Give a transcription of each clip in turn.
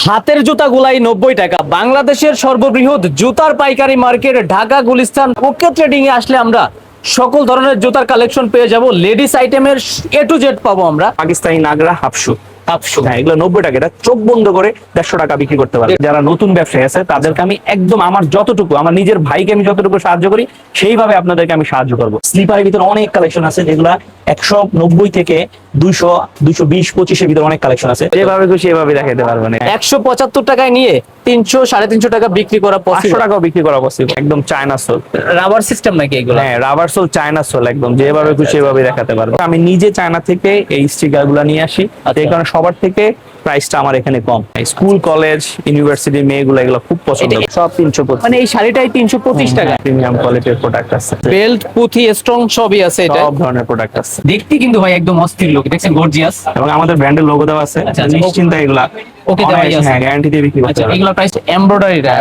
হাতের জুতা গুলাই নব্বই টাকা। বাংলাদেশের সর্ববৃহৎ জুতার পাইকারি market Dhaka Gulistan okay trading এ আসলে আমরা সকল ধরনের জুতার কালেকশন পেয়ে যাব। লেডিস আইটেমের এ টু জেড পাবো আমরা। পাকিস্তানি নাগরা হাফশু হ্যাঁ এগুলো নব্বই টাকা। এটা চোখ বন্ধ করে দেড়শো টাকা বিক্রি করতে যারা নতুন ব্যবসায়ী আছে তাদেরকে আমি একদম আমার যতটুকু আমার নিজের ভাইকে আমি যতটুকু সাহায্য করি সেইভাবে আপনাদেরকে আমি সাহায্য করব। স্লিপারের ভিতরে অনেক কালেকশন আছে যেগুলা একশো নব্বই থেকে দুইশো দুইশো বিশ পঁচিশের ভিতরে অনেক কালেকশন আছে। যেভাবে খুশি এভাবে দেখাতে পারবেন। একশো পঁচাত্তর টাকায় নিয়ে তিনশো সাড়ে তিনশো টাকা বিক্রি করা পাঁচশো টাকাও বিক্রি করা পসিবল একদম চায়না সোল রাবার সিস্টেম নাকি এগুলো? হ্যাঁ রাবার সোল চায়না সোল একদম। যেভাবে খুশি এভাবে দেখাতে পারব। আমি নিজে চায়না থেকে এই স্টিকারগুলা নিয়ে আসি। আচ্ছা। এই কারণে সবার থেকে প্রাইসটা আমার এখানে কম। স্কুল কলেজ ইউনিভার্সিটি মেয়েগুলো এগুলো খুব পছন্দ সব তিনশো মানে এই শাড়িটাই তিনশো পঁচিশ টাকা। প্রিমিয়াম কোয়ালিটির প্রোডাক্ট আছে। বেল্ট পুঁথি স্ট্রং সবই আছে এটা। সব ধরনের প্রোডাক্ট আছে। দেখতে কিন্তু ভাই একদম অস্থির লোক। দেখছেন গর্জিয়াস এবং আমাদের ব্র্যান্ডের লোগো দেওয়া আছে। আচ্ছা, আচ্ছা। এগুলা ওকে দেওয়াই অনায়াসে, আছে। হ্যাঁ গ্যারান্টি দিয়ে বিক্রি করতে আচ্ছা। এগুলো প্রাইস এমব্রয়ডারি এটা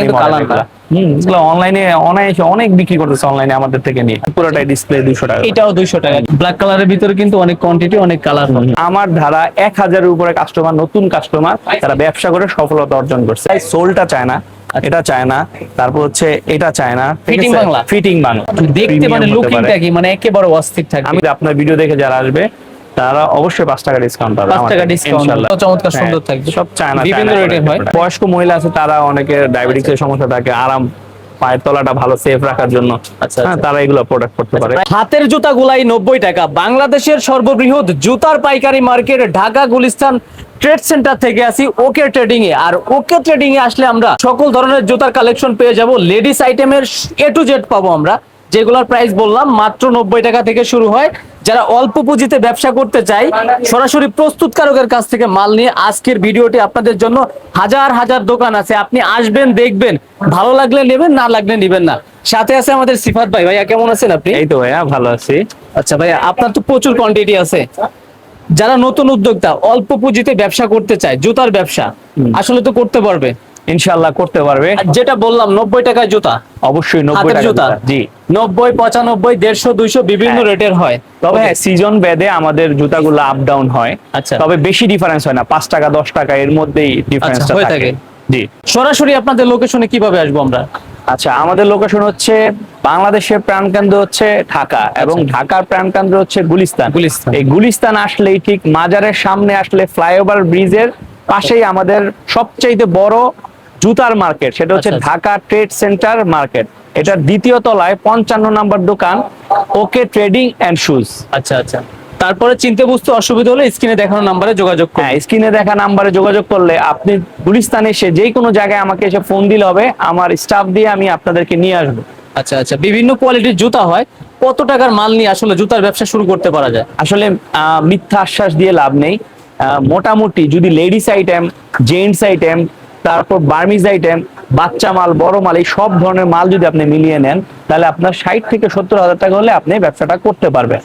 কিন্তু কালার এগুলা। হুম, এগুলো অনলাইনে অনায়াসে অনেক বিক্রি করতেছে অনলাইনে আমাদের থেকে নিয়ে। পুরোটাই ডিসপ্লে দুশো টাকা এটাও দুইশো টাকা। ব্ল্যাক কালারের ভিতরে কিন্তু অনেক কোয়ান্টিটি অনেক কালার আমার ধারা এক হাজারের উপরে কাস্টমার নতুন কাস্টমার তারা ব্যবসা করে সফলতা অর্জন করছে। এই সোলটা চায় না এটা চায় না তারপর হচ্ছে এটা চায় না Fitting বাংলা? ফিটিং বাংলা। দেখতে মানে লুকিংটা কি? মানে একেবারে অস্থির থাকবে আমি আপনার ভিডিও দেখে যারা আসবে তারা অবশ্যই পাঁচ টাকা ডিসকাউন্ট পাবে পাঁচ টাকা থেকে, চমৎকার হ্যাঁ, সুন্দর থাকবে। সব চায়না বিভিন্ন রেটের হয়। বয়স্ক মহিলা আছে তারা অনেকে ডায়াবেটিক্স এর সমস্যা থাকে আরাম পায়ের তলাটা ভালো সেফ রাখার জন্য। আচ্ছা, হ্যাঁ, আচ্ছা। তারা এগুলো প্রোডাক্ট করতে পারে। হাতের জুতা গুলাই নব্বই টাকা। বাংলাদেশের সর্ববৃহৎ জুতার পাইকারি market Dhaka Gulistan trade centre থেকে আসি ওকে ট্রেডিং এ আর ওকে ট্রেডিং এ আসলে আমরা সকল ধরনের জুতার কালেকশন পেয়ে যাব। লেডিস আইটেমের এ টু জেড পাবো আমরা। যেগুলোর প্রাইস বললাম মাত্র নব্বই টাকা থেকে শুরু হয়। যারা অল্প পুঁজিতে ব্যবসা করতে চায় সরাসরি প্রস্তুতকারকের কাছ থেকে মাল নিয়ে আজকের ভিডিওটি আপনাদের জন্য হাজার হাজার দোকান আছে। আপনি আসবেন দেখবেন ভালো লাগলে নেবেন না লাগলে নেবেন না। সাথে আছে আমাদের সিফাত ভাই। ভাইয়া কেমন আছেন আপনি? এই তো ভাইয়া ভালো আছি। আচ্ছা ভাইয়া আপনার তো প্রচুর কোয়ান্টিটি আছে। যারা নতুন উদ্যোক্তা অল্প পুঁজিতে ব্যবসা করতে চায় জুতার ব্যবসা আসলে তো করতে পারবে। ইনশাআল্লাহ করতে পারবে আর যেটা বললাম নব্বই টাকায় জুতা অবশ্যই নব্বই টাকা জুতা। জি নব্বই পঁচানব্বই দেড়শো দুইশো বিভিন্ন হ্যাঁ। রেটের হয় তবে হ্যাঁ সিজন ভেদে আমাদের জুতাগুলো আপ ডাউন হয় আচ্ছা। তবে বেশি ডিফারেন্স হয় না পাঁচ টাকা দশ টাকা এর মধ্যেই ডিফারেন্সটা আচ্ছা, হয়ে থাকে। জি সরাসরি আপনাদের লোকেশনে কীভাবে আসব আমরা আচ্ছা আমাদের লোকেশন হচ্ছে বাংলাদেশের প্রাণকেন্দ্র হচ্ছে ঢাকা এবং ঢাকার প্রাণকেন্দ্র হচ্ছে গুলিস্তান আচ্ছা। গুলিস্তান। এই গুলিস্তান আসলেই ঠিক মাজারের সামনে আসলে ফ্লাইওভার ব্রিজের পাশেই আমাদের সবচাইতে বড় জুতার মার্কেট সেটা হচ্ছে আচ্ছা, আচ্ছা। Dhaka trade centre market. এটার দ্বিতীয় তলায় পঞ্চান্ন নম্বর দোকান ওকে ট্রেডিং এন্ড শুজ আচ্ছা আচ্ছা। তারপরে চিনতে বুঝতে অসুবিধা হলে স্ক্রিনে দেখানো নাম্বারে যোগাযোগ করুন। হ্যাঁ স্ক্রিনে দেখা নাম্বারে যোগাযোগ করলে আপনি গুলিস্তানে এসে যে কোনো জায়গায় আমাকে এসে ফোন দিলে হবে আমার স্টাফ দিয়ে আমি আপনাদেরকে নিয়ে আসব। আচ্ছা আচ্ছা। বিভিন্ন কোয়ালিটির জুতা হয় কত টাকার মাল নিয়ে আসলে জুতার ব্যবসা শুরু করতে পারা যায়? আসলে মিথ্যা আশ্বাস দিয়ে লাভ নেই। মোটামুটি যদি লেডিস আইটেম জেন্টস আইটেম তারপর বার্মিজ আইটেম বাচ্চা মাল বড় মাল এই সব ধরনের মাল যদি আপনি মিলিয়ে নেন তাহলে আপনার ষাট থেকে সত্তর হাজার টাকা হলে আপনি ব্যবসাটা করতে পারবেন।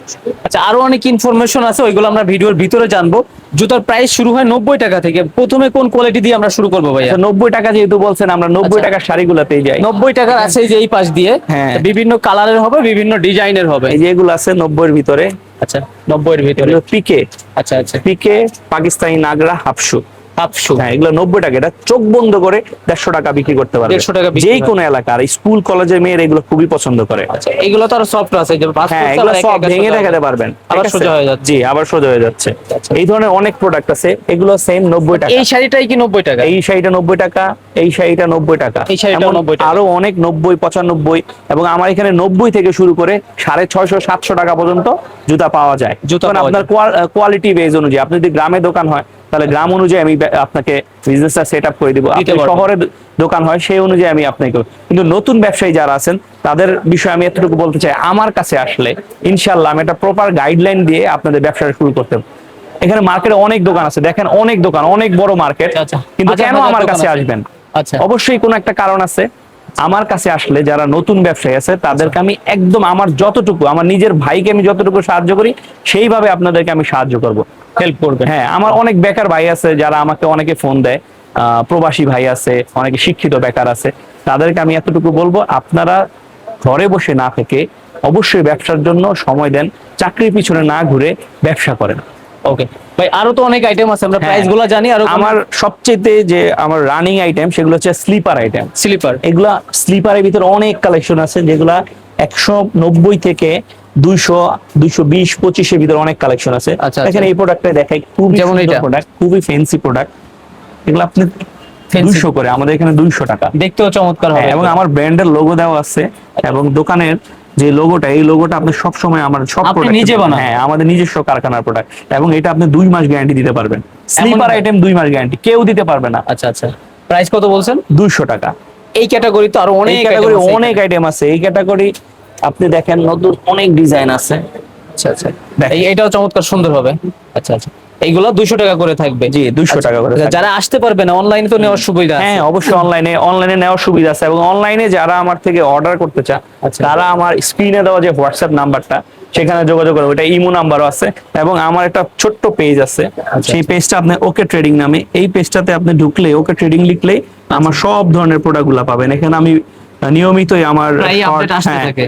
আচ্ছা আরও অনেক ইনফরমেশন আছে ওইগুলো আমরা ভিডিওর ভিতরে জানব। জুতার প্রাইস শুরু হয় নব্বই টাকা থেকে। প্রথমে কোন কোয়ালিটি দিয়ে আমরা শুরু করব ভাইয়া? আচ্ছা, নব্বই টাকা যেহেতু বলছেন আমরা নব্বই আচ্ছা। টাকার পেয়ে যাই। নব্বই টাকার আছে এই যে এই পাশ দিয়ে। হ্যাঁ। বিভিন্ন কালারের হবে বিভিন্ন ডিজাইনের হবে। এই যে এগুলো আছে নব্বইয়ের ভিতরে। আচ্ছা নব্বই এর ভিতরে পিকে আচ্ছা আচ্ছা। পিকে পাকিস্তানি নাগরা হাফশু সাতশো হ্যাঁ এগুলো নব্বই টাকা। এটা চোখ বন্ধ করে দেড়শো টাকা বিক্রি করতে পারবে। 150 টাকা বিক্রি কোনো এলাকার স্কুল কলেজের মেয়ের এগুলো খুবই পছন্দ করে। আচ্ছা এগুলো তো আরও সফট আছে হ্যাঁ এগুলো সব একা একা ভেঙে দেখাতে পারবেন। আবার সোজা হয়ে যাচ্ছে। জি আবার সোজা হয়ে যাচ্ছে। আচ্ছা। এই ধরনের অনেক প্রোডাক্ট আছে। এগুলো সেম নব্বই টাকা। এই শাড়িটাই কি নব্বই টাকা? এই শাড়িটা নব্বই টাকা এই শাড়িটা নব্বই টাকা। এই 90 টাকা। আরও অনেক নব্বই পঁচানব্বই এবং আমার এখানে নব্বই থেকে শুরু করে সাড়ে ছয়শো সাতশো টাকা পর্যন্ত জুতা পাওয়া যায়। জুতা আপনার কোয়ালিটি বেজ অনুযায়ী আপনি যদি গ্রামে দোকান হয় তাহলে গ্রাম অনুযায়ী আমি আপনাকে বিজনেসটা সেট আপ করে দিব। আপনি শহরে দোকান হয় সেই অনুযায়ী আমি আপনাকে কিন্তু নতুন ব্যবসায়ী যারা আছেন তাদের বিষয়ে আমি এতটুকু বলতে চাই আমার কাছে আসলে ইনশাল্লাহ আমি একটা প্রপার গাইডলাইন দিয়ে আপনাদের ব্যবসাটা শুরু করতে এখানে মার্কেটে অনেক দোকান আছে দেখেন অনেক দোকান অনেক বড় মার্কেট আচ্ছা। কিন্তু কেন আমার কাছে আসবেন? আচ্ছা। অবশ্যই কোনো একটা কারণ আছে। আমার কাছে আসলে যারা নতুন ব্যবসায়ী আছে তাদেরকে আমি একদম আমার যতটুকু আমার নিজের ভাইকে আমি যতটুকু সাহায্য করি সেইভাবে আপনাদেরকে আমি সাহায্য করব। হেল্প করবে। হ্যাঁ আমার অনেক বেকার ভাই আছে যারা আমাকে অনেকে ফোন দেয়। প্রবাসী ভাই আছে অনেকে শিক্ষিত বেকার আছে। তাদেরকে আমি এতটুকু বলব আপনারা ঘরে বসে না থেকে অবশ্যই ব্যবসার জন্য সময় দেন। চাকরির পিছনে না ঘুরে ব্যবসা করেন। ওকে ভাই আরও তো অনেক আইটেম আছে আমরা হ্যাঁ। প্রাইসগুলো জানি আর আমার সবচেয়ে যে আমার রানিং আইটেম সেগুলো হচ্ছে স্লিপার আইটেম স্লিপার এগুলা স্লিপারের ভিতরে অনেক কালেকশন আছে যেগুলা একশো নব্বই থেকে দুইশো দুইশো বিশ পঁচিশের ভিতরে অনেক কালেকশন আছে। আচ্ছা, এখানে আচ্ছা। এই প্রোডাক্টটা দেখাই খুবই যেমন? প্রোডাক্ট খুবই ফেন্সি প্রোডাক্ট এগুলো আপনি দুইশো করে আমাদের এখানে দুইশো টাকা। দেখতেও চমৎকার হবে। হ্যাঁ, এবং আমার ব্র্যান্ডের লোগো দেওয়া আছে এবং দোকানের যে লোগোটা এই লোগোটা আপনি সব সময় আমার সব এ নিজে। বানান? হ্যাঁ আমাদের নিজস্ব কারখানার প্রোডাক্ট এবং এটা আপনি দুই মাস গ্যারান্টি দিতে পারবেন। স্লিপার আইটেম দুই মাস গ্যারান্টি কেউ দিতে পারবে না। আচ্ছা আচ্ছা। প্রাইস কত বলছেন? দুইশো টাকা। এই ক্যাটাগরি তো আরও অনেক ক্যাটাগরি অনেক আইটেম আছে। এই ক্যাটাগরি আপনি দেখেন নতুন অনেক ডিজাইন আছে। আচ্ছা আচ্ছা। এটাও চমৎকার সুন্দর হবে। আচ্ছা আচ্ছা। এইগুলো দুইশো টাকা করে থাকবে। জি, 200 টাকা করে যারা আসতে পারবে না অনলাইনে তো নেওয়ার সুবিধা হ্যাঁ অবশ্যই অনলাইনে অনলাইনে নেওয়ার সুবিধা আছে। এবং অনলাইনে যারা আমার থেকে অর্ডার করতে চায় আচ্ছা। তারা আমার স্ক্রিনে দেওয়া যে হোয়াটসঅ্যাপ নাম্বারটা সেখানে যোগাযোগ করবে। ওটা ইমো নাম্বারও আছে। এবং আমার একটা ছোট্ট পেজ আছে। আচ্ছা। সেই পেজটা আপনি ওকে ট্রেডিং নামে এই পেজটাতে আপনি ঢুকলে ওকে ট্রেডিং লিখলেই আমার সব ধরনের প্রোডাক্টগুলা পাবেন। এখানে আমি নিয়মিতই আমার।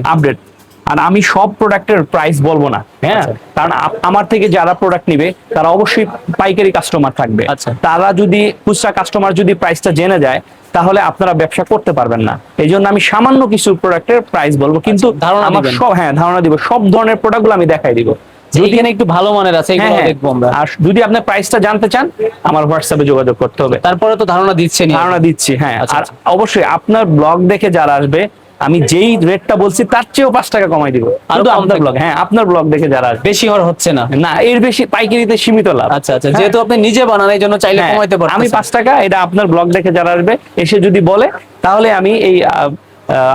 আপডেট আর আমি সব প্রোডাক্টের প্রাইস বলব না হ্যাঁ? আচ্ছা। কারণ আমার থেকে যারা প্রোডাক্ট নিবে তারা অবশ্যই পাইকারি কাস্টমার থাকবে। আচ্ছা। তারা যদি খুচরা কাস্টমার যদি প্রাইসটা জেনে যায় তাহলে আপনারা ব্যবসা করতে পারবেন না। এই জন্য আমি সামান্য কিছু প্রোডাক্টের প্রাইস বলব। কিন্তু আচ্ছা, ধারণা আমার সব হ্যাঁ ধারণা দিব। সব ধরনের প্রোডাক্টগুলো আমি দেখাই দিব। যদি একটু ভালো মানের আছে হ্যাঁ, এগুলো হ্যাঁ। দেখব আমরা। আর যদি আপনি প্রাইসটা জানতে চান আমার হোয়াটসঅ্যাপে যোগাযোগ করতে হবে। তারপরে তো ধারণা দিচ্ছেন ধারণা দিচ্ছি হ্যাঁ। আচ্ছা, আর আচ্ছা। অবশ্যই আপনার ব্লগ দেখে যারা আসবে আমি যেই রেটটা বলছি তার চেয়েও পাঁচ টাকা কমাই দিব। শুধু আপনার ব্লগ হ্যাঁ আপনার ব্লগ দেখে যারা আসবে। বেশি হওয়ার হচ্ছে না। না এর বেশি পাইকারিতে সীমিত লাভ। আচ্ছা আচ্ছা হ্যাঁ। যেহেতু আপনি নিজে বানান এই জন্য চাইলে হ্যাঁ, কমাইতে পারেন আমি পাঁচ টাকা এটা আপনার ব্লগ দেখে যারা আসবে এসে যদি বলে তাহলে আমি এই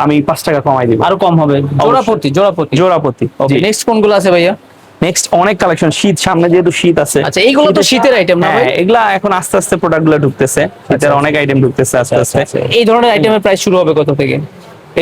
আমি পাঁচ টাকা কমাই দিব। আরও কম হবে। জোড়াপতি জোড়াপতি। জোড়াপতি ওকে নেক্সট কোনগুলো আছে ভাইয়া? নেক্সট অনেক কালেকশন শীত সামনে যেহেতু শীত আছে। আচ্ছা, এইগুলো তো শীতের আইটেম না হ্যাঁ, এগুলা এখন আস্তে আস্তে প্রোডাক্টগুলো ঢুকতেছে। শীতের আচ্ছা। অনেক আইটেম ঢুকতেছে আস্তে আস্তে। এই ধরনের আইটেমের প্রাইস শুরু হবে কত থেকে?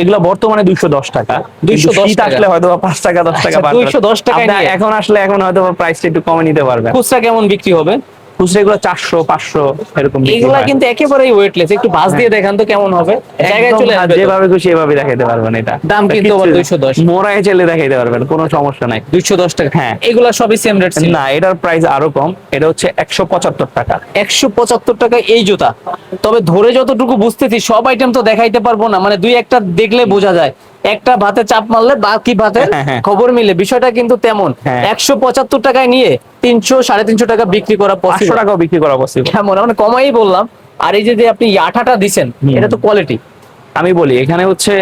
এগুলা বর্তমানে দুইশো দশ টাকা। দুইশো দশ টাকা। আসলে হয়তো পাঁচ টাকা দশ টাকা আচ্ছা, বাড়বে। 210 টাকায় এখন আসলে এখন হয়তো প্রাইসটা একটু কমে নিতে পারবে খুচরা কেমন বিক্রি হবে? খুচরা এগুলো চারশো পাঁচশো এরকম বিক্রি কিন্তু একেবারেই ওয়েটলেস একটু বাস দিয়ে দেখান তো কেমন হবে? জায়গায় চলে আসবে যেভাবে খুশি এভাবে দেখাইতে পারবেন এটা। দাম কিন্তু আবার 210 মোড়ায় চলে দেখাইতে পারবেন কোনো সমস্যা নাই। 210 টাকা। হ্যাঁ। এগুলা সবই সেম রেট না এটার প্রাইস আরও কম। এটা হচ্ছে একশো পঁচাত্তর টাকা। একশো পঁচাত্তর টাকা এই জুতা। তবে ধরে যতটুকু বুঝতেছি সব আইটেম তো দেখাইতে পারব না। মানে দুই একটা দেখলে বোঝা যায়। একটা ভাতে চাপ মারলে বাকি ভাতে হ্যাঁ, হ্যাঁ। খবর মিলে। বিষয়টা কিন্তু তেমন। হ্যাঁ। একশো পঁচাত্তর টাকায় নিয়ে তিনশো সাড়ে তিনশো টাকা বিক্রি করা পাঁচশো টাকা বিক্রি করা পসিবল কেমন? মানে কমাই বললাম। আর এই যে আপনি আঠাটা দিছেন এটা তো কোয়ালিটি আমি বলি এখানে হচ্ছে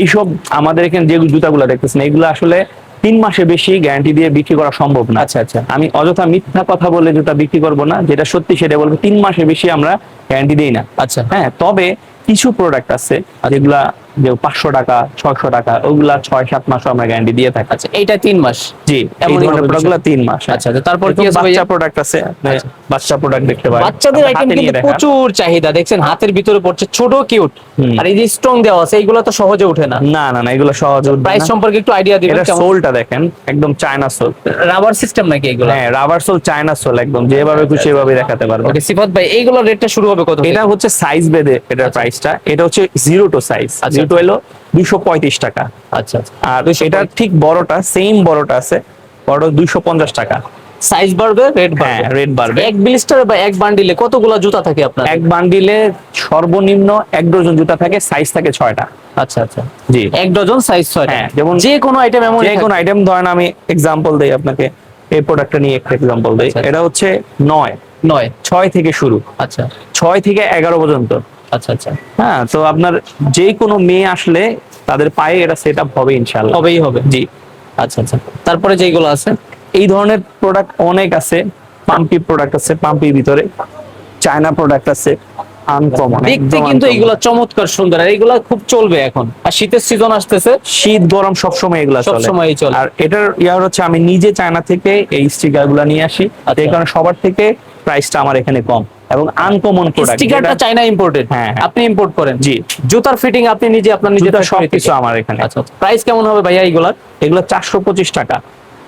এইসব আমাদের এখানে যে জুতাগুলো দেখতেছেন এগুলো আসলে তিন মাসে বেশি গ্যারান্টি দিয়ে বিক্রি করা সম্ভব না। আচ্ছা আচ্ছা। আমি অযথা মিথ্যা কথা বলে জুতা বিক্রি করব না যেটা সত্যি সেটা বলব তিন মাসে বেশি আমরা গ্যারান্টি দিই না। আচ্ছা। হ্যাঁ তবে কিছু প্রোডাক্ট আছে যেগুলা যে পাঁচশো টাকা ছয়শো টাকা ওগুলা ছয় সাত মাসও আমরা গ্যারান্টি দিয়ে থাকি। আচ্ছা এইটা তিন মাস? জি প্রোডাক্টগুলো তিন মাস। হ্যাঁ। আচ্ছা, আচ্ছা, তারপর কি আছে বাচ্চা প্রোডাক্ট আছে। আচ্ছা। বাচ্চা প্রোডাক্ট দেখতে পারেন। বাচ্চাদের আইটেম কিন্তু প্রচুর চাহিদা দেখছেন? হাতের ভিতরে পড়ছে ছোট কিউট আর এই যে স্ট্রং দেওয়া আছে এইগুলো তো সহজে ওঠে না। না না না এগুলো সহজ উঠবে প্রাইস সম্পর্কে একটু আইডিয়া দিবেন এটা সোলটা দেখেন একদম চায়না সোল রাবার সিস্টেম নাকি এগুলো? হ্যাঁ রাবার সোল চায়না সোল একদম। যেভাবে খুশি সেভাবে দেখাতে পারবে ওকে সিফাত ভাই এইগুলোর রেটটা শুরু হবে কত এটা হচ্ছে সাইজ বেদে এটার প্রাইসটা এটা হচ্ছে জিরো টু সাইজ আচ্ছা। জিরো হলো দুইশো পঁয়ত্রিশ টাকা। আচ্ছা। আচ্ছা আর এটা ঠিক বড়টা সেম বড়টা আছে বড় দুইশো পঞ্চাশ টাকা। সাইজ বাড়বে রেট হ্যাঁ রেট বাড়বে। এক ব্লিস্টার বা এক বান্ডিলে কতগুলা জুতা থাকে আপনার এক বান্ডিলে সর্বনিম্ন এক ডজন জুতা থাকে সাইজ থাকে ছয়টা। আচ্ছা আচ্ছা। জি। এক ডজন সাইজ ছয়টা। হ্যাঁ, যেমন- যে কোনো আইটেম এমন যে কোনো আইটেম ধরেন আমি এক্সাম্পল দেই আপনাকে এই প্রোডাক্টটা নিয়ে একটা এক্সাম্পল দেই। আচ্ছা। এটা হচ্ছে নয়। নয়। ছয় থেকে শুরু। আচ্ছা। ছয় থেকে এগারো পর্যন্ত। আচ্ছা আচ্ছা। হ্যাঁ তো আপনার যে কোনো মেয়ে আসলে তাদের পায়ে এটা সেট আপ হবে ইনশাল্লাহ হবেই হবে। জি। আচ্ছা আচ্ছা। তারপরে যেগুলো আছে? এই ধরনের প্রোডাক্ট অনেক আছে। পাম্পি প্রোডাক্ট আছে পাম্পির ভিতরে। চায়না প্রোডাক্ট আছে আনকমন দেখতে কিন্তু এইগুলা চমৎকার সুন্দর। আর এইগুলা খুব চলবে এখন। আর শীতের সিজন আসতেছে। শীত গরম সবসময় এগুলা চলে। সবসময়ই চলে। আর এটার ইয়ার হচ্ছে আমি নিজে চায়না থেকে এই স্টিকারগুলা নিয়ে আসি। আচ্ছা। এই কারণে সবার থেকে প্রাইসটা আমার এখানে কম। এবং আনকমন প্রোডাক্ট স্টিকারটা চাইনা ইম্পোর্টেড হ্যাঁ। আপনি ইম্পোর্ট করেন। জি। জুতার ফিটিং আপনি নিজে আপনার নিজে সবকিছু আমার এখানে। আচ্ছা প্রাইস কেমন হবে ভাইয়া এইগুলার এগুলো চারশো পঁচিশ টাকা।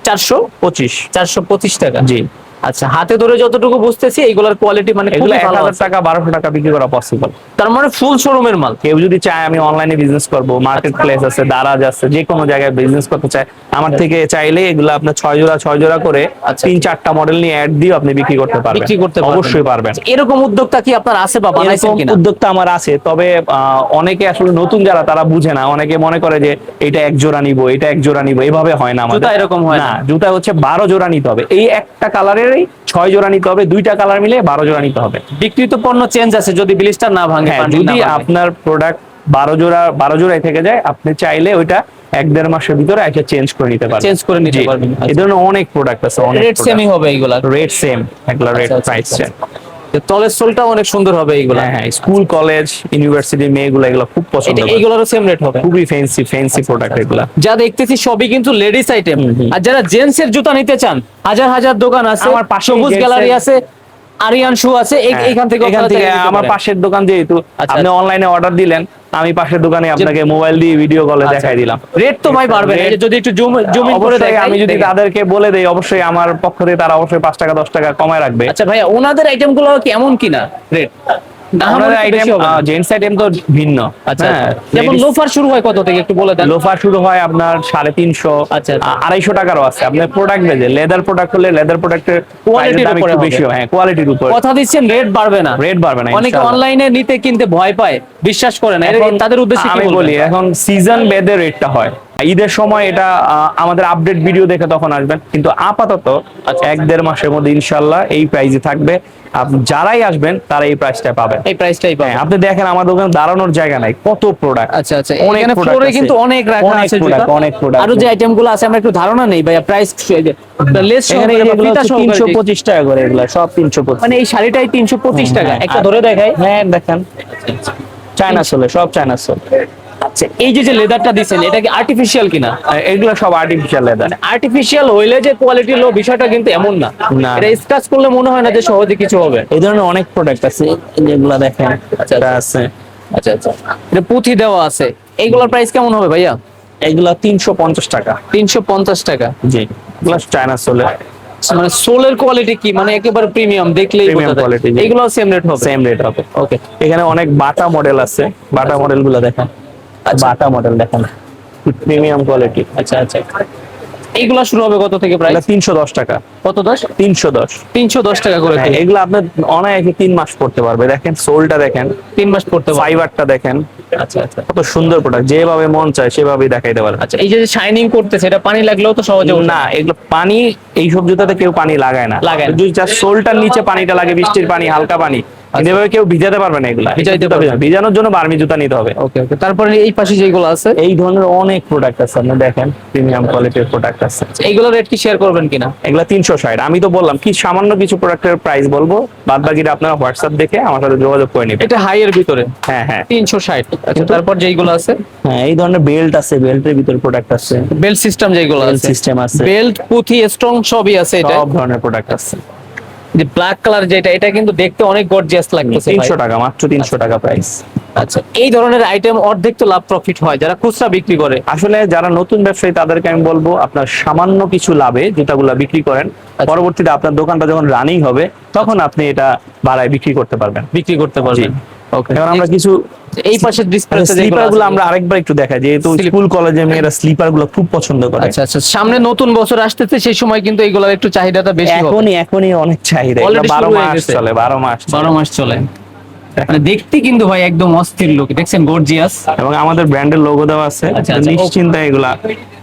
চারশো পঁচিশ। চারশো পঁচিশ টাকা। জি। আচ্ছা হাতে ধরে যতটুকু বুঝতেছি এইগুলোর কোয়ালিটি মানে এগুলো এক হাজার। টাকা বারোশো টাকা বিক্রি করা পসিবল তার মানে ফুল শোরুমের মাল। কেউ যদি চায় আমি অনলাইনে বিজনেস করব মার্কেট প্লেস আছে দারাজ আছে যে কোনো জায়গায় বিজনেস করতে চায় আমার থেকে চাইলে এগুলো আপনার ছয় জোড়া ছয় জোড়া করে আচ্ছা। তিন চারটা মডেল নিয়ে অ্যাড দিয়ে আপনি বিক্রি করতে পারবেন। বিক্রি করতে অবশ্যই পারবেন। আচ্ছা, এরকম উদ্যোক্তা কি আপনার আছে বা বানাইছেন কিনা? উদ্যোক্তা আমার আছে তবে আহ, অনেকে আসলে নতুন যারা তারা বুঝে না। অনেকে মনে করে যে এটা এক জোড়া নিব এটা এক জোড়া নিব এভাবে হয় না আমাদের। জুতা এরকম হয় না। জুতা হচ্ছে বারো জোড়া নিতে হবে। এই একটা কালারেরই ছয় জোড়া নিতে হবে দুইটা কালার মিলে বারো জোড়া নিতে হবে। বিক্রিত পণ্য চেঞ্জ আছে যদি ব্লিস্টার না ভাঙে হ্যাঁ যদি আপনার প্রোডাক্ট বারো জোড়া বারো জোড়ায় থেকে যায় আপনি চাইলে ওইটা এক দেড় মাসের ভিতরে একটা চেঞ্জ করে নিতে পারবেন। চেঞ্জ করে নিতে পারবেন। এই ধরনের অনেক প্রোডাক্ট আছে অনেক রেট সেমই হবে এইগুলা রেট সেম একলা রেট আচ্ছা, আচ্ছা, প্রাইস আচ্ছা। সেম তলের সোলটা অনেক সুন্দর হবে এইগুলা। হ্যাঁ হ্যাঁ স্কুল কলেজ ইউনিভার্সিটি মেয়েগুলো এগুলো খুব পছন্দ এইগুলোরও সেম রেট হবে। খুবই ফ্যান্সি ফ্যান্সি প্রোডাক্ট এগুলা। যা দেখতেছি সবই কিন্তু লেডিস আইটেম। আর যারা জেন্টস এর জুতা নিতে চান হাজার হাজার দোকান আছে আমার পাশে সবুজ গ্যালারি আছে আরিয়ান শু আছে এই- হ্যাঁ, থেকে এখান থেকে আমার পাশের দোকান যেহেতু আচ্ছা, আপনি আচ্ছা। অনলাইনে অর্ডার দিলেন আমি পাশের দোকানে আপনাকে মোবাইল দিয়ে ভিডিও কলে আচ্ছা। দেখাই দিলাম রেট তো ভাই বাড়বে না। যদি একটু জুম জুম ইন করে দেখাই আমি যদি তাদেরকে বলে দেই অবশ্যই আমার পক্ষ থেকে তারা অবশ্যই 5 টাকা দশ টাকা কমায় রাখবে আচ্ছা ভাই ওনাদের আইটেমগুলো কেমন কিনা রেট জেন্টস আইটেম তো ভিন্ন। আচ্ছা হ্যাঁ, আচ্ছা। যেমন লোফার শুরু হয় কত থেকে? একটু বলে দেন। লোফার শুরু হয় আপনার সাড়ে তিনশো আচ্ছা, আচ্ছা। আড়াইশো টাকারও আছে। আপনার প্রোডাক্ট বেজে লেদার প্রোডাক্ট হলে লেদার প্রোডাক্টের Quality-র উপরে বেশি হয়, হ্যাঁ কোয়ালিটির উপর। কথা দিচ্ছেন রেট বাড়বে না। রেট বাড়বে না অনেকে অনলাইনে নিতে কিনতে ভয় পায়। বিশ্বাস করে না। তাদের উদ্দেশ্যে আমি বলি এখন সিজন বেদে রেটটা হয়। ঈদের সময় এটা আমাদের আপডেট ভিডিও দেখে তখন আসবেন। কিন্তু আপাতত। এক দেড় মাসের মধ্যে ইনশাল্লাহ এই প্রাইসে থাকবে। যারাই আসবেন তারা এই প্রাইসটা পাবেন। এই প্রাইসটাই পাবেন। হ্যাঁ আপনি দেখেন আমার দোকানে দাঁড়ানোর জায়গা নাই। কত প্রোডাক্ট আচ্ছা আচ্ছা। অনেক ফ্লোরে কিন্তু অনেক রাখা অনেক আছে জুতা। অনেক product। আরও যে আইটেমগুলো আছে আমরা একটু ধারণা নেই। ভাইয়া প্রাইস লেস এখানে তিনশো পঁচিশ টাকা করে এগুলো সব তিনশো পঁচিশ। মানে এই শাড়িটাই তিনশো পঁচিশ টাকা। হ্যাঁ, একটা ধরে দেখাই। হ্যাঁ দেখেন। চায়না সোলে সব চায়না সোল আচ্ছা এই যে যে লেদারটা দিছেন এটা কি আর্টিফিশিয়াল কিনা? এগুলো সব আর্টিফিশিয়াল লেদার আর্টিফিশিয়াল হইলে যে কোয়ালিটি লো বিষয়টা কিন্তু এমন না। এটা স্ক্র্যাচ করলে মনে হয় না যে সহজে কিছু হবে। এই ধরনের অনেক প্রোডাক্ট আছে যেগুলো দেখেন আচ্ছা, এটা আছে। আচ্ছা আচ্ছা। এটা পুঁথি দেওয়া আছে। এইগুলোর প্রাইস কেমন হবে ভাইয়া? এগুলা তিনশো পঞ্চাশ টাকা। তিনশো পঞ্চাশ টাকা? জি এগুলো চায়না সোলে মানে সোলের কোয়ালিটি কি? মানে একেবারে প্রিমিয়াম দেখলেই quality, জি। এইগুলো সেম রেট হবে? সেম রেট হবে। ওকে এখানে অনেক বাটা মডেল আছে। বাটা মডেলগুলো দেখেন। আচ্ছা। বাটা মডেল দেখেন। প্রিমিয়াম কোয়ালিটি আচ্ছা আচ্ছা। এইগুলো শুরু হবে কত থেকে প্রায় তিনশো দশ টাকা। কত দশ? তিনশো দশ। তিনশো দশ টাকা করে হ্যাঁ, এগুলো আপনার অনায়াসে তিন মাস পড়তে পারবে। দেখেন সোলটা দেখেন। তিন মাস পড়তে পারবে। ফাইবারটা দেখেন। আচ্ছা আচ্ছা। কত সুন্দর প্রোডাক্ট যেভাবে মন চায় সেভাবেই দেখাইতে পারবে। আচ্ছা এই যে শাইনিং করতেছে এটা পানি লাগলেও তো সহজে না? এগুলো পানি এইসব জুতাতে কেউ পানি লাগায় না। লাগায়। যদি সোলটার নিচে পানিটা লাগে বৃষ্টির পানি হালকা পানি। এভাবে কেউ ভিজাতে পারবে না এগুলা। ভিজাইতে পারবে ভিজানোর জন্য বার্মি জুতা নিতে হবে। ওকে ওকে। তারপরে এই পাশে যেগুলো আছে? এই ধরনের অনেক প্রোডাক্ট আছে আপনি দেখেন প্রিমিয়াম কোয়ালিটির প্রোডাক্ট আছে। এইগুলো রেট কি শেয়ার করবেন কিনা? এগুলা তিনশো ষাট। আমি তো বললাম কি সামান্য কিছু প্রোডাক্টের প্রাইস বলব বাদ বাকিটা আপনারা হোয়াটসঅ্যাপ দেখে আমার সাথে যোগাযোগ করে নেবেন। এটা হাই এর ভিতরে? হ্যাঁ হ্যাঁ। তিনশো ষাট। আচ্ছা তারপর যেগুলো আছে? হ্যাঁ এই ধরনের বেল্ট আছে বেল্টের ভিতরে প্রোডাক্ট আছে। বেল্ট সিস্টেম যেগুলো আছে। সিস্টেম আছে। বেল্ট পুঁথি স্ট্রং সবই আছে এটা? সব ধরনের প্রোডাক্ট আছে। যে ব্ল্যাক কালার যেটা এটা কিন্তু দেখতে অনেক গর্জিয়াস লাগতেছে ভাই। তিনশো টাকা মাত্র তিনশো টাকা প্রাইস আচ্ছা এই ধরনের আইটেম অর্ধেক তো লাভ প্রফিট হয় যারা খুচরা বিক্রি করে। আসলে যারা নতুন ব্যবসায়ী তাদেরকে আমি বলব আপনার সামান্য কিছু লাভে জুতাগুলো বিক্রি করেন। আচ্ছা। পরবর্তীতে আপনার দোকানটা যখন রানিং হবে তখন আপনি এটা বাড়ায় বিক্রি করতে পারবেন। বিক্রি করতে পারবেন। ওকে এখন আমরা কিছু এই ডিসপ্লে স্লিপারগুলো আমরা আরেকবার একটু দেখাই যেহেতু স্কুল কলেজে মেয়েরা স্লিপারগুলো খুব পছন্দ করে। আচ্ছা আচ্ছা। সামনে নতুন বছর আসতেছে সেই সময় কিন্তু এগুলোর একটু চাহিদাটা বেশি হবে। এখনই এখনই অনেক চাহিদা। এগুলো বারো মাস চলে বারো মাস চলে। বারো মাস চলে। মানে দেখতে কিন্তু ভাই একদম অস্থির লোক দেখছেন? গর্জিয়াস এবং আমাদের ব্র্যান্ডের লোগো দেওয়া আছে। আচ্ছা, আচ্ছা, নিশ্চিন্তে এগুলা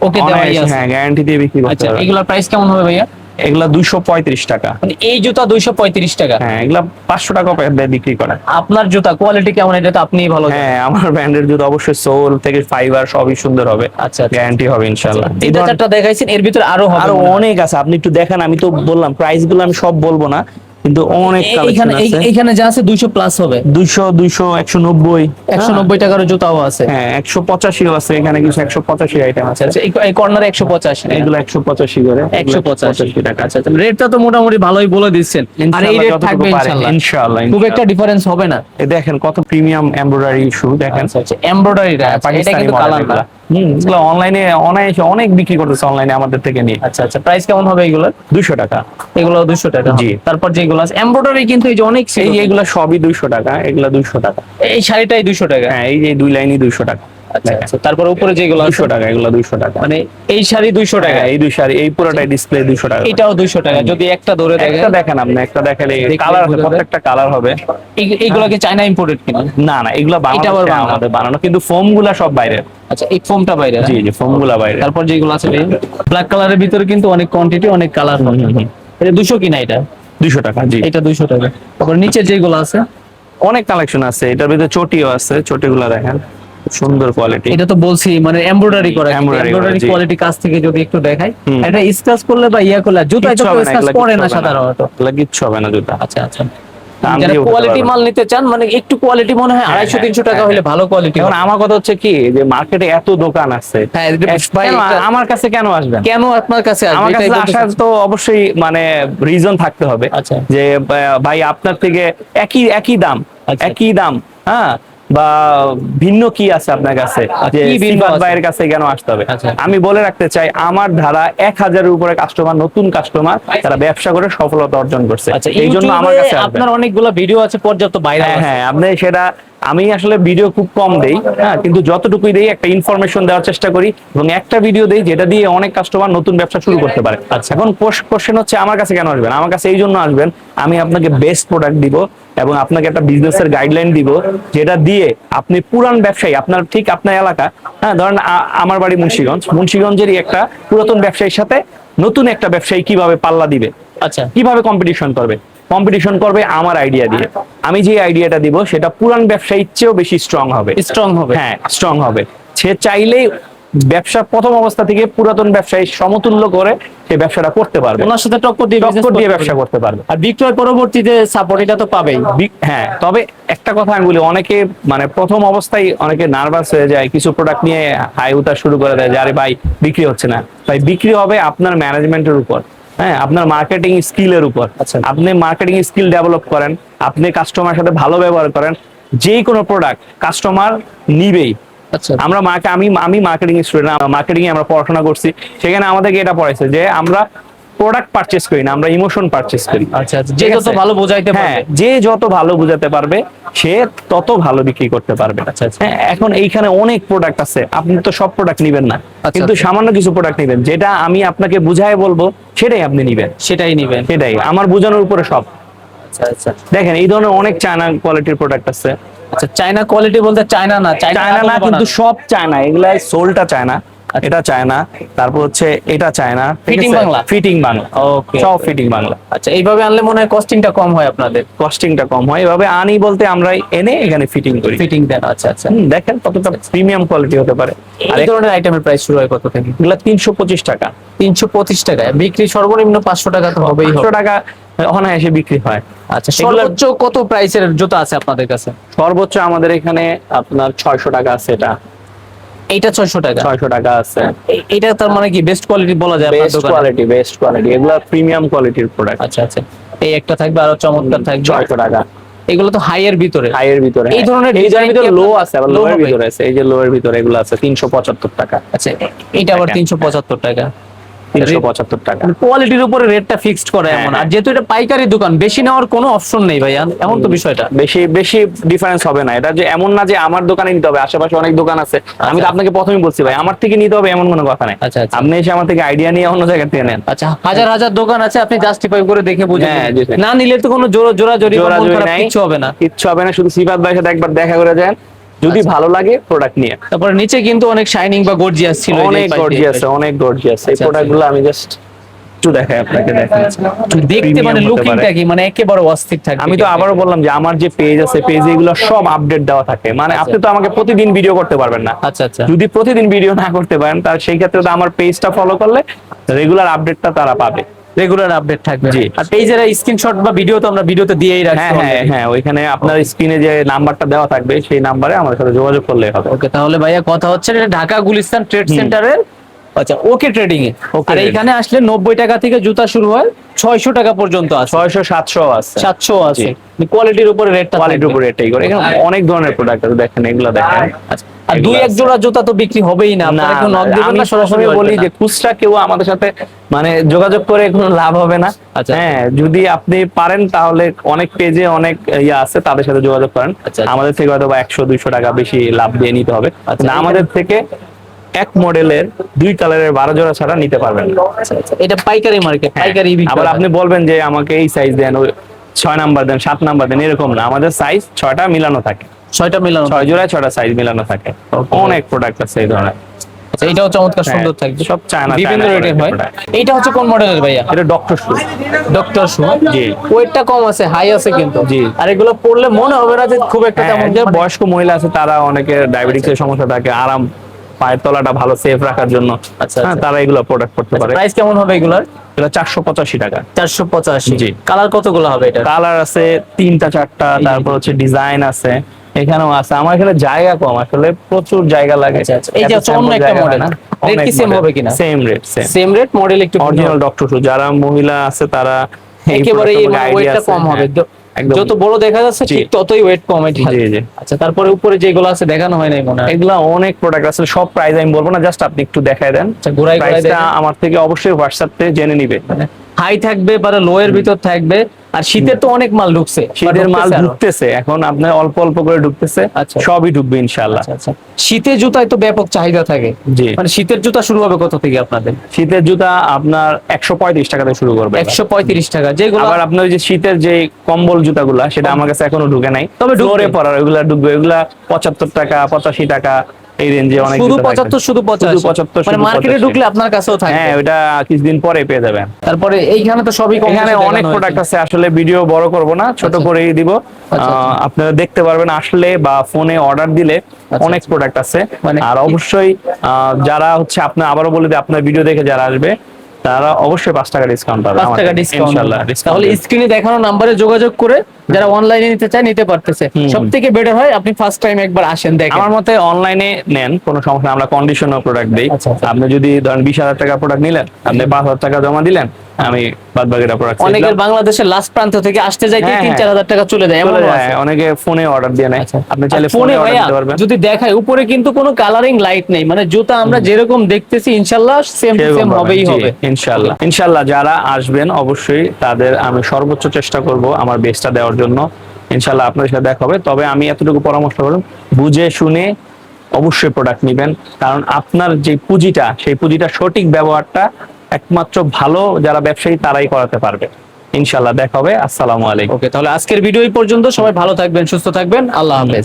ওকে অনায়াসে, আছে। হ্যাঁ গ্যারান্টি দিয়ে বিক্রি করতে আচ্ছা এগুলোর প্রাইস কেমন হবে ভাইয়া? এগুলা দুইশো পঁয়ত্রিশ টাকা। মানে এই জুতা দুইশো পঁয়ত্রিশ টাকা? হ্যাঁ এগুলা পাঁচশো টাকা বিক্রি করে। আপনার জুতা কোয়ালিটি কেমন? এটা তো আপনিই ভালো হ্যাঁ আমার ব্র্যান্ডের জুতো অবশ্যই সোল থেকে ফাইবার সবই সুন্দর হবে। আচ্ছা, আচ্ছা। গ্যারান্টি হবে ইনশাল্লাহ এটা তিনটা চারটা দেখাইছেন এর ভিতরে আরও আরও অনেক আছে। আপনি একটু দেখেন আমি তো বললাম প্রাইসগুলো আমি সব বলব না। কিন্তু অনেক এই- কালেকশন আছে। এইখানে যা আছে দুইশো প্লাস হবে। দুইশো দুইশো একশো নব্বই। একশো নব্বই টাকার জুতাও আছে। হ্যাঁ একশো পঁচাশিও আছে এখানে কিছু একশো পঁচাশি আইটেম আছে। আচ্ছা এই কর্নারে একশো পঁচাশি। এগুলো একশো পঁচাশি করে একশো পঁচাশি। টাকা আচ্ছা রেটটা তো মোটামুটি ভালোই বলে দিচ্ছেন। আর এই রেট থাকবে পারে, ইনশাল্লাহ। ইনশাআল্লাহ খুব একটা ডিফারেন্স হবে না। দেখেন কত প্রিমিয়াম এমব্রয়ডারি শু দেখেন। আচ্ছা আচ্ছা এমব্রয়ডারিটা এটা পাকিস্তানি কিন্তু কালার না। হুম এগুলো অনলাইনে অনায়াসে অনেক বিক্রি করতেছে অনলাইনে আমাদের থেকে নিয়ে। আচ্ছা আচ্ছা প্রাইস কেমন হবে এগুলোর? দুইশো টাকা। এগুলো দুশো টাকা। জি। তারপর যেগুলো আছে এমব্রয়ডারি কিন্তু এই যে অনেক। এই এগুলো সবই দুইশো টাকা এগুলো দুইশো টাকা। এই শাড়িটাই দুশো টাকা? হ্যাঁ এই যে দুই লাইনই দুইশো টাকা। আচ্ছা আচ্ছা তারপর উপরে যেগুলো দুইশো টাকা এগুলো দুইশো টাকা। মানে এই শাড়ি দুইশো টাকা? হ্যাঁ এই দুই শাড়ি এই পুরোটাই ডিসপ্লে দুইশো টাকা। এটাও দুইশো টাকা। যদি একটা ধরে দেখেন। একটা দেখেন আপনি একটা দেখালে কালার হবে প্রত্যেকটা কালার হবে। এইগুলো কি চাইনা ইম্পোর্টেড কিনা? না না এগুলো বাংলাদেশে। আমাদের বানানো কিন্তু ফোমগুলা সব বাইরে আচ্ছা এই ফোমটা বাইরে জি জি ফোম বাইরে। তারপর যেগুলো আছে ব্ল্যাক কালারের ভিতরে কিন্তু অনেক কোয়ান্টিটি অনেক কালার। এটা দুশো কিনা এটা? দুইশো টাকা জি। এটা দুইশো টাকা। তারপর নিচে যেগুলো আছে? অনেক কালেকশন আছে এটার ভিতরে চটিও আছে চটিগুলা দেখেন সুন্দর কোয়ালিটি এটা তো বলছি মানে এমব্রয়ডারি করা এমব্রয়ডারি কোয়ালিটি কাছ থেকে যদি একটু দেখাই এটা স্ক্র্যাচ করলে বা ইয়া করলে জুতায় তো স্ক্র্যাচ পড়ে না সাধারণত। এগুলা হবে না জুতা। আচ্ছা আচ্ছা। কোয়ালিটি মাল নিতে চান মানে একটু কোয়ালিটি মনে হয় হ্যাঁ, আড়াইশো হ্যাঁ, তিনশো টাকা হ্যাঁ, হলে ভালো কোয়ালিটি এখন আমার কথা হচ্ছে কি যে মার্কেটে এত দোকান আছে। আমার কাছে কেন আসবেন কেন আপনার কাছে আমার কাছে আসার তো অবশ্যই মানে রিজন থাকতে হবে। আচ্ছা। যে ভাই আপনার থেকে একই একই দাম আচ্ছা। একই দাম হ্যাঁ? বা ভিন্ন কি আছে আপনার কাছে ভাইয়ের কাছে কেন আসতে হবে? আচ্ছা। আমি বলে রাখতে চাই আমার ধারা এক হাজারের উপরে কাস্টমার নতুন কাস্টমার তারা ব্যবসা করে সফলতা অর্জন করছে। আচ্ছা এই জন্য আমার কাছে আপনার অনেকগুলো ভিডিও আছে পর্যাপ্ত ভাইরাল হ্যাঁ হ্যাঁ আপনি সেটা আমি আসলে ভিডিও খুব কম দেই হ্যাঁ কিন্তু যতটুকুই দেই একটা ইনফরমেশন দেওয়ার চেষ্টা করি এবং একটা ভিডিও দেই যেটা দিয়ে অনেক কাস্টমার নতুন ব্যবসা শুরু করতে পারে। আচ্ছা। এখন কোশ্চেন হচ্ছে আমার কাছে কেন আসবেন? আমার কাছে এই জন্য আসবেন আমি আপনাকে বেস্ট প্রোডাক্ট দিব এবং আপনাকে একটা বিজনেসের গাইডলাইন দিব যেটা দিয়ে আপনি পুরান ব্যবসায়ী আপনার ঠিক আপনার এলাকা হ্যাঁ ধরেন আমার বাড়ি মুন্সিগঞ্জ। মুন্সিগঞ্জেরই একটা পুরাতন ব্যবসায়ীর সাথে নতুন একটা ব্যবসায়ী কীভাবে পাল্লা দিবে আচ্ছা। কীভাবে কম্পিটিশন করবে? কম্পিটিশন করবে আমার আইডিয়া দিয়ে। আমি যে আইডিয়াটা দিব সেটা পুরান ব্যবসায়ীর চেয়েও বেশি স্ট্রং হবে। স্ট্রং হবে। হ্যাঁ স্ট্রং হবে। সে চাইলেই ব্যবসা প্রথম অবস্থা থেকে পুরাতন ব্যবসায়ী সমতুল্য করে সে ব্যবসাটা করতে পারবে। ওনার সাথে টক্কর দিয়ে টক্কর দিয়ে করতে ব্যবসা পারবে। করতে পারবে। আর বিক্রয় পরবর্তীতে সাপোর্ট এটা তো পাবেই। হ্যাঁ তবে একটা কথা আমি বলি অনেকে মানে প্রথম অবস্থায় অনেকে নার্ভাস হয়ে যায় কিছু প্রোডাক্ট নিয়ে হাই উতার শুরু করে দেয় যে আরে ভাই বিক্রি হচ্ছে না। ভাই বিক্রি হবে আপনার ম্যানেজমেন্টের উপর। হ্যাঁ আপনার মার্কেটিং স্কিলের উপর। আচ্ছা। আপনি মার্কেটিং স্কিল ডেভেলপ করেন আপনি কাস্টমার সাথে ভালো ব্যবহার করেন যে কোনো প্রোডাক্ট কাস্টমার নিবেই। আচ্ছা। আমরা মাকে আমি আমি মার্কেটিং স্টুডেন্ট মার্কেটিং এ আমরা পড়াশোনা করছি। সেখানে আমাদেরকে এটা পড়াইছে যে আমরা প্রোডাক্ট পারচেস করি না আমরা ইমোশন পারচেস করি। আচ্ছা আচ্ছা যে যত ভালো বোঝাইতে হ্যাঁ পারবে। যে যত ভালো বুঝাতে পারবে সে তত ভালো বিক্রি করতে পারবে। আচ্ছা, আচ্ছা। হ্যাঁ এখন এইখানে অনেক প্রোডাক্ট আছে আপনি তো সব প্রোডাক্ট নিবেন না। আচ্ছা, কিন্তু। সামান্য কিছু প্রোডাক্ট নিবেন যেটা আমি আপনাকে বুঝায় বলব সেটাই আপনি নিবেন। সেটাই নিবেন। সেটাই আমার বোঝানোর উপরে সব। আচ্ছা আচ্ছা। দেখেন এই ধরনের অনেক চায়না কোয়ালিটির প্রোডাক্ট আছে। আচ্ছা চায়না কোয়ালিটি বলতে চায়না না চায়না না কিন্তু সব চায়না এগুলা সোলটা চায়না এটা চায়না তারপর হচ্ছে এটা চায়না আচ্ছা। Fitting Bangla? Fitting Bangla. Okay সব ফিটিং বাংলা। আচ্ছা এইভাবে আনলে মনে হয় কস্টিংটা কম হয় আপনাদের। কস্টিংটা কম হয়। এভাবে আনি বলতে আমরা এনে এখানে ফিটিং করি। ফিটিং দেন আচ্ছা আচ্ছা। দেখেন কতটা প্রিমিয়াম কোয়ালিটি হতে পারে। আর এই ধরনের আইটেমের প্রাইস শুরু হয় কত থেকে? এগুলা তিনশো পঁচিশ টাকা। তিনশো পঁচিশ টাকায় বিক্রি সর্বনিম্ন পাঁচশো টাকা তো হবেই পাঁচশো টাকা অনায়াসে বিক্রি হয়। আচ্ছা সর্বোচ্চ কত প্রাইসের জুতা আছে আপনাদের কাছে? সর্বোচ্চ আমাদের এখানে আপনার ছয়শো টাকা আছে এটা। এইটা ছয়শো টাকা। ছয়শো টাকা আছে। এটা তার মানে কি বেস্ট কোয়ালিটি বলা যায় বেস্ট? কোয়ালিটি বেস্ট কোয়ালিটি এগুলা প্রিমিয়াম কোয়ালিটির প্রোডাক্ট আচ্ছা আচ্ছা। এই একটা থাকবে আর চমৎকার থাকবে। ছয়শো টাকা। এগুলো তো হাই এর ভিতরে। হাই এর ভিতরে এই ধরনের এই ভিতরে লো আছে আবার লো এর ভিতরে আছে। এই যে লো এর ভিতরে এগুলো আছে তিনশো পঁচাত্তর টাকা। আচ্ছা এইটা আবার দেখেন। তিনশো পঁচাত্তর টাকা। তিনশো পঁচাত্তর টাকা। কোয়ালিটির উপরে রেটটা ফিক্সড করে হ্যাঁ, এমন। আর হ্যাঁ। যেহেতু এটা পাইকারি দোকান বেশি নেওয়ার কোনো অপশন নেই ভাইয়া। এমন তো বিষয়টা। বেশি বেশি ডিফারেন্স হবে না। এটা যে এমন না যে আমার দোকানে নিতে হবে আশেপাশে অনেক দোকান আছে। আমি তো আপনাকে প্রথমেই বলছি ভাই আমার থেকে নিতে হবে এমন কোনো কথা নেই। আচ্ছা, আচ্ছা। আপনি এসে আমার থেকে আইডিয়া নিয়ে অন্য জায়গা থেকে নেন। আচ্ছা হাজার হাজার দোকান আছে আপনি জাস্টিফাই করে দেখে বুঝে হ্যাঁ। না নিলে তো কোনো জোড়া জোরি জোরাজুরি নাই। হবে না। কিচ্ছু হবে না শুধু সিফাত ভাইয়ের সাথে একবার দেখা করে যান। যদি আচ্ছা। ভালো লাগে প্রোডাক্ট নিয়ে। তারপরে নিচে কিন্তু অনেক শাইনিং বা গর্জিয়াস ছিল অনেক গর্জিয়াস অনেক গর্জিয়াস এই আচ্ছা, প্রোডাক্টগুলো আমি জাস্ট একটু দেখাই আপনাকে দেখতে মানে লুকিংটা কি? মানে একেবারে অস্থির থাকবে আমি তো আবারও বললাম যে আমার যে পেজ আছে পেজে এগুলো সব আপডেট দেওয়া থাকে। মানে আপনি তো আমাকে প্রতিদিন ভিডিও করতে পারবেন না। আচ্ছা আচ্ছা। যদি প্রতিদিন ভিডিও না করতে পারেন তার সেই ক্ষেত্রে তো আমার পেজটা ফলো করলে রেগুলার আপডেটটা তারা পাবে। রেগুলার আপডেট থাকবে। জি। আর পেজের স্ক্রিনশট বা ভিডিও তো আমরা ভিডিওতে দিয়েই রাখছি হ্যাঁ হ্যাঁ হ্যাঁ ওইখানে আপনার স্ক্রিনে যে নাম্বারটা দেওয়া থাকবে সেই নাম্বারে আমাদের সাথে যোগাযোগ করলে হবে। ওকে তাহলে ভাইয়া কথা হচ্ছে এটা ঢাকা গুলিস্তান ট্রেড সেন্টারের আচ্ছা ওকে ট্রেডিং এ। আর এখানে আসলে নব্বই টাকা থেকে জুতা শুরু হয় ছয়শো টাকা পর্যন্ত আছে। ছয়শো সাতশো আছে। সাতশো আছে। কোয়ালিটির উপরে রেটটা কোয়ালিটির উপরে এটাই করে। এখানে অনেক ধরনের প্রোডাক্ট আছে দেখেন এগুলো দেখেন। আচ্ছা আর দুই এক জোড়া জুতা তো বিক্রি হবেই না। আমি সরাসরি বলি যে খুচরা কেউ আমাদের সাথে মানে যোগাযোগ করে কোনো লাভ হবে না। আচ্ছা। হ্যাঁ যদি আপনি পারেন তাহলে অনেক পেজে অনেক ইয়ে আছে তাদের সাথে যোগাযোগ করেন। আচ্ছা। আমাদের থেকে হয়তো বা একশো দুইশো টাকা বেশি লাভ দিয়ে নিতে হবে। আচ্ছা, আমাদের থেকে এক মডেলের দুই কালারের বারো জোড়া ছাড়া নিতে পারবেন। আচ্ছা, আচ্ছা। এটা পাইকারি মার্কেট হ্যাঁ, পাইকারি আবার আপনি বলবেন যে আমাকে এই সাইজ দেন ওই ছয় নাম্বার দেন সাত নাম্বার দেন এরকম না। আমাদের সাইজ ছয়টা মিলানো থাকে। ছয়টা মিলানো ছয় জোড়ায় ছয়টা সাইজ মিলানো থাকে। অনেক প্রোডাক্ট আছে এই ধরনের। আচ্ছা, এটাও চমৎকার হ্যাঁ, সুন্দর থাকবে সব চায়না বিভিন্ন হয়। এইটা হচ্ছে কোন মডেলের ভাইয়া? এটা ডক্টর শু ডক্টর শু জি। ওয়েটটা কম আছে হাই আছে কিন্তু। জি। আর এগুলো পড়লে মনে হবে না যে খুব একটা হ্যাঁ, তেমন যে মানে- বয়স্ক মহিলা আছে তারা অনেকে ডায়াবেটিক্স এর সমস্যা থাকে আরাম পায়ের তলাটা ভালো সেফ রাখার জন্য আচ্ছা, হ্যাঁ, আচ্ছা। তারা এগুলো প্রোডাক্ট করতে পারে। প্রাইস কেমন হবে এগুলার? এটা চারশো পঁচাশি টাকা। চারশো পঁচাশি। জি। কালার কতগুলো হবে এটা কালার আছে তিনটা চারটা তারপর হচ্ছে ডিজাইন আছে এখানেও আছে। আমার এখানে জায়গা কম আসলে প্রচুর জায়গা লাগে। আচ্ছা, আচ্ছা। এই যে অন্য একটা model। Rate কি same হবে কিনা? Same rate same same rate model একটু অরিজিনাল ডক্টর শু যারা মহিলা আছে তারা একেবারে কম হবে। হ্যাঁ। যত বড় দেখা যাচ্ছে ঠিক ততই ওয়েট কমে এটা জি জি। আচ্ছা তারপরে উপরে যেগুলো আছে দেখানো হয় নাই মনে হয়? এগুলা অনেক প্রোডাক্ট আছে সব প্রাইস আমি বলব না জাস্ট আপনি একটু দেখায় দেন। আচ্ছা ঘুরাই আমার থেকে অবশ্যই হোয়াটসঅ্যাপে জেনে নিবে। হাই থাকবে বা লো এর ভিতর থাকবে। আর শীতের তো অনেক মাল ঢুকছে। শীতের মাল ঢুকতেছে এখন আপনার অল্প অল্প করে ঢুকতেছে আচ্ছা। সবই ঢুকবে ইনশাআল্লাহ। আচ্ছা আচ্ছা। শীতের জুতায় তো ব্যাপক চাহিদা থাকে। জি। মানে শীতের জুতা শুরু হবে কত থেকে আপনাদের? শীতের জুতা আপনার একশো পঁয়ত্রিশ টাকা থেকে শুরু করবে। একশো পঁয়ত্রিশ টাকা যেগুলো আবার আপনার যে শীতের যে কম্বল জুতাগুলা সেটা আমার কাছে এখনও ঢুকে নাই। তবে ঢুকবে। পড়ার ওইগুলা ঢুকবে ওইগুলা পঁচাত্তর টাকা পঁচাশি টাকা এই রেঞ্জে অনেক শুধু জুতা থাকবে। পঁচাত্তর শুধু পঁচাশি। পঁচাত্তর মানে মার্কেটে ঢুকলে আপনার কাছেও থাকবে। হ্যাঁ কিছুদিন পরে পেয়ে যাবেন। তারপরে এইখানে তো সবই কম এখানে অনেক প্রোডাক্ট আছে আসলে ভিডিও বড় করব না ছোট আচ্ছা। করেই দিব। আচ্ছা। আপনারা দেখতে পারবেন আসলে বা ফোনে অর্ডার দিলে অনেক প্রোডাক্ট আছে। মানে- আর অবশ্যই আহ, যারা হচ্ছে আপনার আবারও বলে দিই আপনার ভিডিও দেখে যারা আসবে তারা অবশ্যই পাঁচ টাকা ডিসকাউন্ট পাবে পাঁচ টাকা ডিসকাউন্ট তাহলে স্ক্রিনে দেখানো নাম্বারে যোগাযোগ করে যারা অনলাইনে নিতে চায় নিতে পারতেছে। সব থেকে বেটার হয় আপনি ফার্স্ট টাইম একবার আসেন দেখেন। আমার মতে অনলাইনে নেন কোনো সমস্যা আমরা কন্ডিশনাল প্রোডাক্ট দিই। আচ্ছা, আচ্ছা। আপনি যদি ধরেন বিশ হাজার টাকা প্রোডাক্ট নিলেন আপনি পাঁচ হাজার টাকা জমা দিলেন আমি বাদ বাকিটা প্রোডাক্ট অনেকের বাংলাদেশের লাস্ট প্রান্ত থেকে আসতে যাইতে হ্যাঁ, তিন হ্যাঁ। চার হাজার টাকা চলে যায় এমন অনেকে ফোনে অর্ডার দিয়ে নেয়। আচ্ছা। আপনি চাইলে ফোনে অর্ডার দিতে পারবেন। যদি দেখায় উপরে কিন্তু কোনো কালারিং লাইট নেই মানে জুতা আমরা যেরকম দেখতেছি ইনশাল্লাহ সেম সেম হবেই হবে। ইনশাআল্লাহ ইনশাআল্লাহ যারা আসবেন অবশ্যই তাদের আমি সর্বোচ্চ চেষ্টা করব আমার বেস্টটা দেওয়ার জন্য। ইনশাআল্লাহ আপনাদের সাথে দেখা হবে। তবে আমি এতটুকু পরামর্শ করব বুঝে শুনে অবশ্যই প্রোডাক্ট নেবেন। কারণ আপনার যে পুঁজিটা সেই পুঁজিটা সঠিক ব্যবহারটা একমাত্র ভালো যারা ব্যবসায়ী তারাই করাতে পারবে। ইনশাল্লাহ দেখা হবে। আসসালামু আলাইকুম। ওকে, তাহলে আজকের ভিডিও পর্যন্ত। সবাই ভালো থাকবেন, সুস্থ থাকবেন। আল্লাহ হাফেজ।